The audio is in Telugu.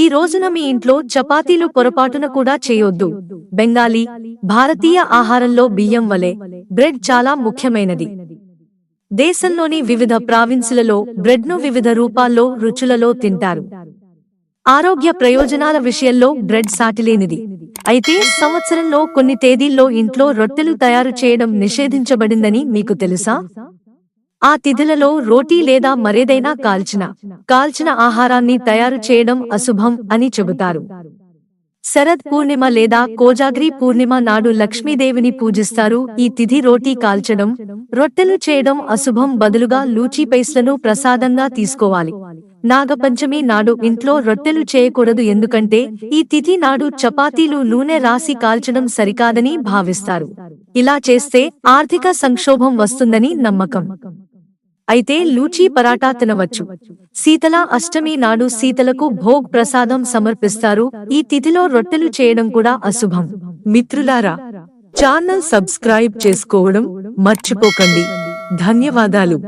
ఈ రోజున మీ ఇంట్లో చపాతీలు పొరపాటున కూడా చేయొద్దు. బెంగాలీ భారతీయ ఆహారంలో బియ్యం వలె బ్రెడ్ చాలా ముఖ్యమైనది. దేశంలోని వివిధ ప్రావిన్సులలో బ్రెడ్ను వివిధ రూపాల్లో రుచులలో తింటారు. ఆరోగ్య ప్రయోజనాల విషయంలో బ్రెడ్ సాటిలేనిది. అయితే సంవత్సరంలో కొన్ని తేదీల్లో ఇంట్లో రొట్టెలు తయారు చేయడం నిషేధించబడిందని మీకు తెలుసా? ఆ తిథులలో రోటీ లేదా మరేదైనా కాల్చిన కాల్చిన ఆహారాన్ని తయారు చేయడం అశుభం అని చెబుతారు. శరద్ పూర్ణిమ లేదా కోజాగ్రి పూర్ణిమ నాడు లక్ష్మీదేవిని పూజిస్తారు. ఈ తిథి రోటీ కాల్చడం రొట్టెలు చేయడం అశుభం బదులుగా లూచీ పైస్లను ప్రసాదంగా తీసుకోవాలి. నాగపంచమి నాడు ఇంట్లో రొట్టెలు చేయకూడదు ఎందుకంటే ఈ తిథి నాడు చపాతీలు నూనె రాసి కాల్చడం సరికాదని భావిస్తారు. ఇలా చేస్తే ఆర్థిక సంక్షోభం వస్తుందని నమ్మకం. అయితే లూచీ పరాటా తినవచ్చు. శీతల అష్టమి నాడు శీతలకు భోగ్ ప్రసాదం సమర్పిస్తారు. ఈ తిథిలో రొట్టెలు చేయడం కూడా అశుభం. మిత్రులారా ఛానల్ సబ్స్క్రైబ్ చేసుకోవడం మర్చిపోకండి. ధన్యవాదాలు.